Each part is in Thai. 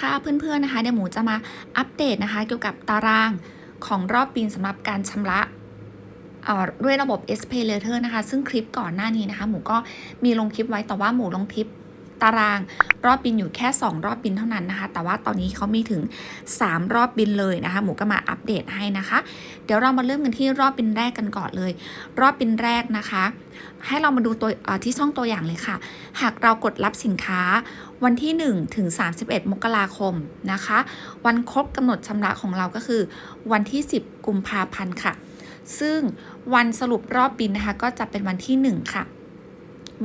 ค่ะเพื่อนๆนะคะเดี๋ยวหมูจะมาอัปเดตนะคะ เกี่ยวกับตารางของรอบบินสำหรับการชำระด้วยระบบ s p a y Later นะคะ ซึ่งคลิปก่อนหน้านี้นะคะ หมูก็มีลงคลิปไว้แต่ว่าหมูลงคลิปตาราง รอบบินอยู่แค่ 2 รอบบินเท่านั้นนะคะ แต่ว่าตอนนี้เขามีถึง 3 รอบบินเลยนะคะ หมูก็มาอัปเดตให้นะคะ เดี๋ยวเรามาเริ่มกันที่รอบบินแรกกันก่อนเลย รอบบินแรกนะคะ ให้เรามาดูตัวที่ช่องตัวอย่างเลยค่ะ หากเรากดรับสินค้าวันที่ 1 ถึง 31 มกราคมนะคะ วันครบกำหนดชำระของเราก็คือ วันที่ 10 กุมภาพันธ์ค่ะ ซึ่งวันสรุปรอบบินนะคะ ก็จะเป็นวันที่ 1 ค่ะ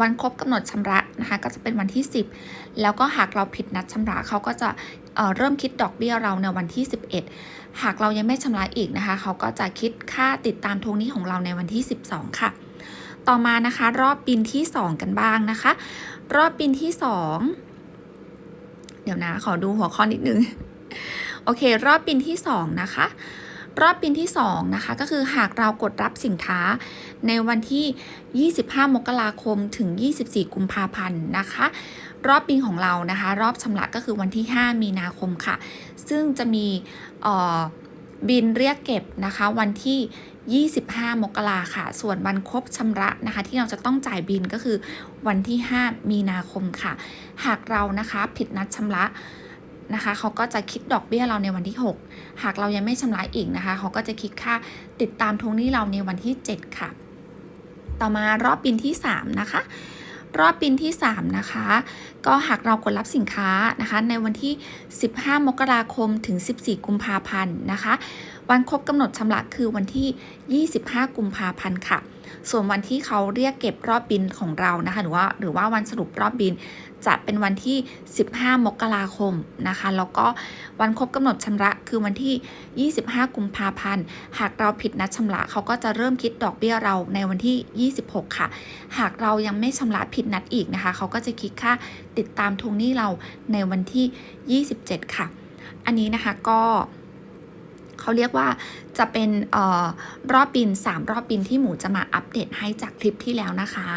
วันครบกำหนดชำระนะคะก็จะเป็นวันที่ 10 แล้วก็หากเราผิดนัดชำระเขาก็จะเเริ่มคิดดอกเบี้ยเราในวันที่ 11 หากเรายังไม่ชำระอีกนะคะเขาก็จะคิดค่าติดตามทวงหนี้ของเราในวันที่ 12 ค่ะ ต่อมานะคะรอบบินที่ 2 กันบ้างนะคะ รอบบินที่ 2 เดี๋ยวนะขอดูหัวข้อนิดนึงโอเค รอบบินที่ 2 นะคะ รอบบินที่ 2 นะคะ ก็คือหากเรากดรับสินค้าในวันที่ 25 มกราคมถึง 24 กุมภาพันธ์นะคะ รอบบินของเรานะคะ รอบชำระก็คือวันที่ 5 มีนาคมค่ะ ซึ่งจะมีเออบินเรียกเก็บนะคะ วันที่ 25 มกราค่ะ ส่วนวันครบชำระนะคะ ที่เราจะต้องจ่ายบินก็คือวันที่ 5 มีนาคมค่ะ หากเรานะคะผิดนัดชำระ นะคะเขาก็จะคิดดอกเบี้ยเราในวันที่ 6 หากเรายังไม่ชำระอีกนะคะเขาก็จะคิดค่าติดตามทวงหนี้เราในวันที่ 7 ค่ะ ต่อมารอบบินที่ 3 นะคะ รอบบินที่ 3 นะคะ ก็หากเรากดรับสินค้านะคะ ในวันที่ 15 มกราคมถึง 14 กุมภาพันธ์นะคะ วันครบกำหนดชำระคือวันที่ 25 กุมภาพันธ์ค่ะ ส่วนวันที่เขาเรียกเก็บรอบบินของเรานะคะหรือว่าหรือว่าวันสรุปรอบบินจะเป็นวันที่ 15 มกราคมนะคะ แล้วก็วันครบกำหนดชำระคือวันที่ 25 กุมภาพันธ์ หากเราผิดนัดชำระเขาก็จะเริ่มคิดดอกเบี้ยเราในวันที่ 26 ค่ะ หากเรายังไม่ชำระผิดนัดอีกนะคะ เขาก็จะคิดค่าติดตามทวงหนี้เราในวันที่ 27 ค่ะ อันนี้นะคะก็ เขาเรียกว่าจะเป็นออรอบบิน 3 รอบบินที่หมูจะมาอัปเดตให้จากคลิปที่แล้วนะคะ